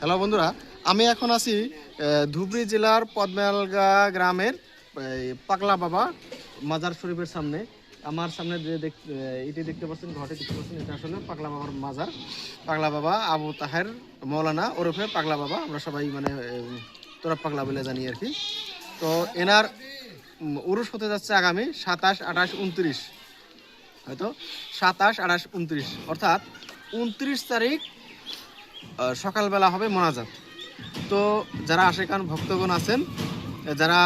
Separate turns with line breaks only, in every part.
Hello বন্ধুরা, আমি এখন আছি ধুবড়ী জেলার পদ্মালগা গ্রামের পাগলা বাবা, মাজার শরীফের সামনে। আমার সামনে যে এটি দেখতে পাচ্ছেন ঘটে দেখতে পাচ্ছেন, এটা আসলে পাগলা বাবার মাজার। পাগলা বাবা আবু তাহের, মৌলানা ওরফে পাগলা বাবা, আমরা সবাই মানে তোরা পাগলা বলে জানি আর কি। তো এনার উরুস হতে যাচ্ছে আগামী সাতাশ আঠাশ উনত্রিশ, হয়তো? সাতাশ আঠাশ উনত্রিশ, অর্থাৎ উনত্রিশ তারিখ সকালবেলা হবে মোনাজাত। তো যারা আশেকান ভক্তগণ আছেন, যারা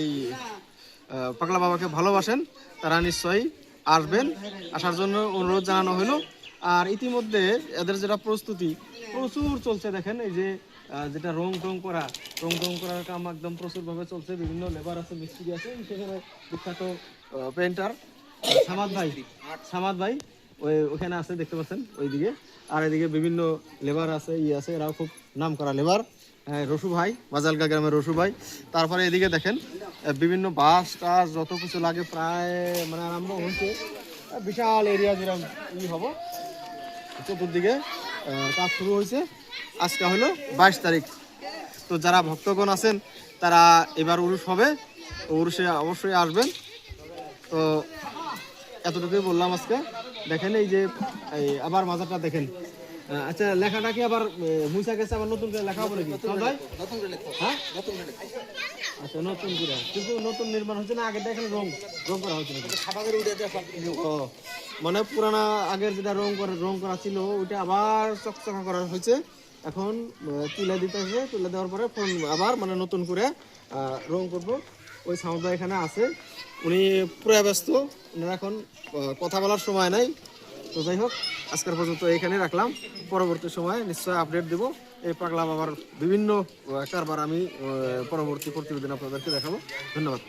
এই পাগলা বাবাকে ভালোবাসেন, তারা নিশ্চয়ই আসবেন। আসার জন্য অনুরোধ জানানো হলো। আর ইতিমধ্যে এদের যেটা প্রস্তুতি, প্রচুর চলছে দেখেন, এই যে যেটা রং টং করা, রং টং করার কাম একদম প্রচুরভাবে চলছে। বিভিন্ন লেবার আছে, মিস্ত্রি আছে, সেখানে বিখ্যাত পেন্টার সামাদ ভাই সামাদ ভাই ওই ওখানে আছে, দেখতে পাচ্ছেন, ওইদিকে। আর এদিকে বিভিন্ন লেবার আছে ই আছে, এরাও খুব নাম করা লেবার রসু ভাই, বাজালগা গ্রামের রসু ভাই। তারপরে এদিকে দেখেন বিভিন্ন বাস টাস যত কিছু লাগে প্রায় মানে আরম্ভ হয়েছে। বিশাল এরিয়া যেরকম ই হব। চতুর্দিকে কাজ শুরু হয়েছে। আজকে হলো বাইশ তারিখ। তো যারা ভক্তগণ আছেন, তারা এবার উরুষ হবে। উরুষে অবশ্যই আসবেন। তো এতটুকুই বললাম আজকে। দেখেন এই যে আবার মাজারটা দেখেন। আচ্ছা লেখাটা কি আবার মুসা গেছে আবার নতুন করে লেখা হবে নাকি? নতুন করে লেখা হ্যাঁ? আচ্ছা নতুন করে। কিন্তু নতুন নির্মাণ হচ্ছে না আগে দেখেন রং রং করা হচ্ছে নাকি? ও মানে পুরানা আগের যেটা রং করা রং করা ছিল ওইটা আবার চকচকা করা হয়েছে। এখন তুলে দিতে হবে তুলে দেওয়ার পরে ফোন আবার মানে নতুন করে রং করব। ওই সাউন্ডটা এখানে আছে। উনি পুরো ব্যস্ত ওনার এখন কথা বলার সময় নাই। তো যাই হোক, আজকের পর্যন্ত এখানে রাখলাম। পরবর্তী সময় নিশ্চয় আপডেট দেব। এই পাগলা বাবার বিভিন্ন কারবার আমি পরবর্তী প্রতিবেদন আপনাদেরকে দেখাবো। ধন্যবাদ।